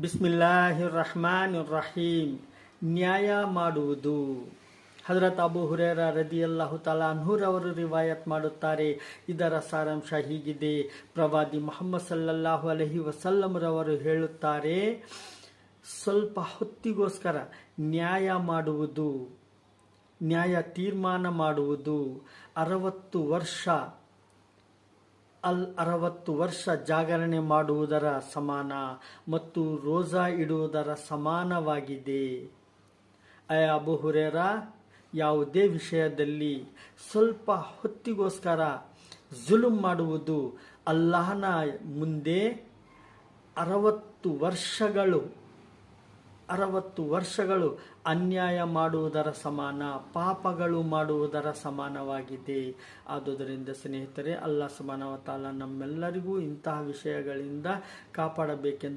ಬಿಸ್ಮಿಲ್ಲಾಹಿರ್ ರಹಮಾನ್ ರಹೀಮ್ ನ್ಯಾಯ ಮಾಡುವುದು. ಹಜರತ್ ಅಬು ಹುರೇರ ರದಿಯಲ್ಲಾಹು ತಾಲಾ ಅನ್ಹೂರ್ ಅವರು ರಿವಾಯತ್ ಮಾಡುತ್ತಾರೆ. ಇದರ ಸಾರಾಂಶ ಹೀಗಿದೆ. ಪ್ರವಾದಿ ಮೊಹಮ್ಮದ್ ಸಲ್ಲಲ್ಲಾಹು ಅಲಹಿ ವಸಲ್ಲಂರವರು ಹೇಳುತ್ತಾರೆ, ಸ್ವಲ್ಪ ಹೊತ್ತಿಗೋಸ್ಕರ ನ್ಯಾಯ ಮಾಡುವುದು, ನ್ಯಾಯ ತೀರ್ಮಾನ ಮಾಡುವುದು, ಅರವತ್ತು ವರ್ಷ ಅಲ್ ಅರವತ್ತು ವರ್ಷ ಜಾಗರಣೆ ಮಾಡುವುದರ ಸಮಾನ ಮತ್ತು ರೋಜಾ ಇಡುವುದರ ಸಮಾನವಾಗಿದೆ. ಅಬು ಹುರೇರ, ಯಾವುದೇ ವಿಷಯದಲ್ಲಿ ಸ್ವಲ್ಪ ಹೊತ್ತಿಗೋಸ್ಕರ ಜುಲುಮ್ ಮಾಡುವುದು ಅಲ್ಲಾಹನ ಮುಂದೆ ಅರವತ್ತು ವರ್ಷಗಳು ಅರವತ್ತು ವರ್ಷಗಳು ಅನ್ಯಾಯ ಮಾಡುವುದರ ಸಮಾನ, ಪಾಪಗಳು ಮಾಡುವುದರ ಸಮಾನವಾಗಿದೆ. ಆದುದರಿಂದ ಸ್ನೇಹಿತರೆ ಅಲ್ಲ ಸಮಾನವತಾಲ ನಮ್ಮೆಲ್ಲರಿಗೂ ಇಂತಹ ವಿಷಯಗಳಿಂದ ಕಾಪಾಡಬೇಕೆಂದು